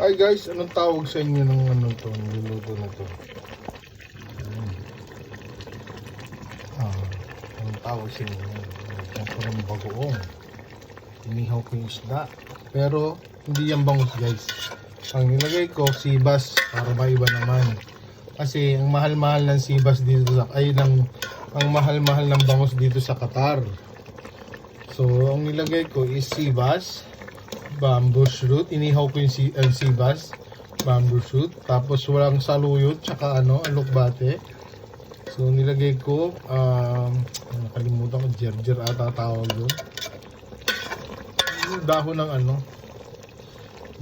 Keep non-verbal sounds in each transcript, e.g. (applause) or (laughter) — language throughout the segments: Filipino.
Ay guys, anong tawag sa inyo ng ano to, niluto na to? Ah, anong tawag sa inyo? Ito ng bagoong. Inihaw ko yung isda. Pero, hindi yan bangus guys. Ang nilagay ko, sibas, para maiba naman. Kasi, ang mahal-mahal ng sibas dito sa, ay, ng, ang mahal-mahal ng bangus dito sa Qatar. So, ang nilagay ko is sibas, bamboo shoot. Inihaw ko yung si, uh, sibas, bamboo shoot. Tapos walang saluyot, tsaka ano, alokbate. So, nilagay ko, um, nakalimutan ko, jerjer ata tawag doon. Dahon ng ano,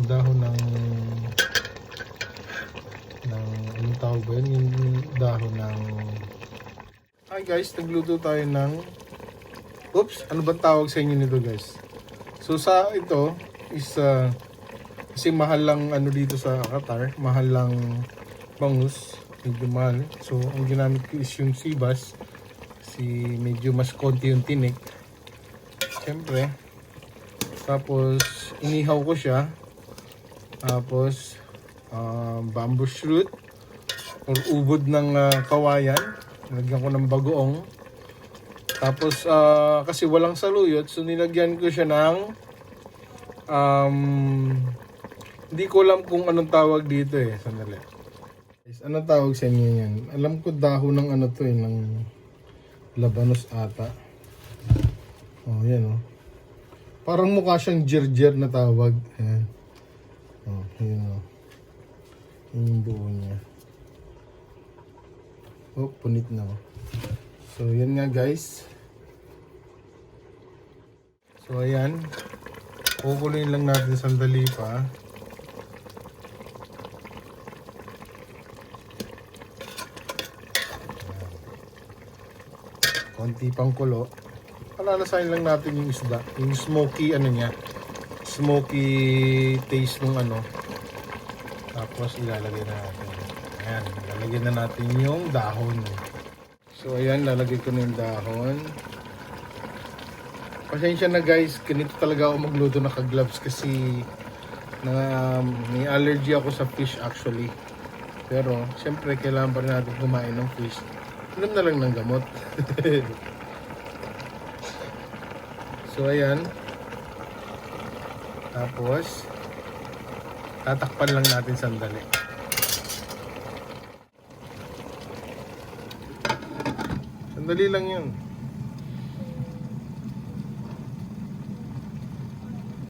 dahon ng, ng, anong tawag ba yun? Yung dahon ng, Hi guys, nagluto tayo ng, oops, ano ba tawag sa inyo nito guys? So sa ito is uh, kasi mahal lang ano dito sa Qatar, mahal lang bangus, medyo mahal. So ang ginamit ko is yung sibas, si medyo mas konti yung tinik. Siyempre. Tapos inihaw ko siya. Tapos uh, bamboo shoot or ubod ng uh, kawayan. Nilagyan ko ng bagoong. Tapos, ah, kasi walang saluyot, so nilagyan ko siya ng, um, hindi ko alam kung anong tawag dito eh. Sandali. Guys, anong tawag sa inyo yan? Alam ko dahon ng ano to eh, ng labanos ata. Oh, yan oh. Parang mukha siyang jirjer na tawag. Ayan. Oh, yun oh. Yun yung buo niya. Oh, punit na oh. So, yan nga guys. So, ayan. Kukuloyin lang natin sandali pa. Konti pang kulo. Palalasahin lang natin yung isda. Yung smoky ano niya. Smoky taste nung ano. Tapos ilalagay na natin. Ayan. Ilalagay na natin yung dahon. So ayan, lalagay ko na yung dahon. Pasensya na guys, ganito talaga ako magluto naka-gloves kasi na may allergy ako sa fish actually. Pero syempre kailangan pa rin natin kumain ng fish. Inom na lang ng gamot. (laughs) so ayan. Tapos tatakpan lang natin sandali. Sandali lang yun.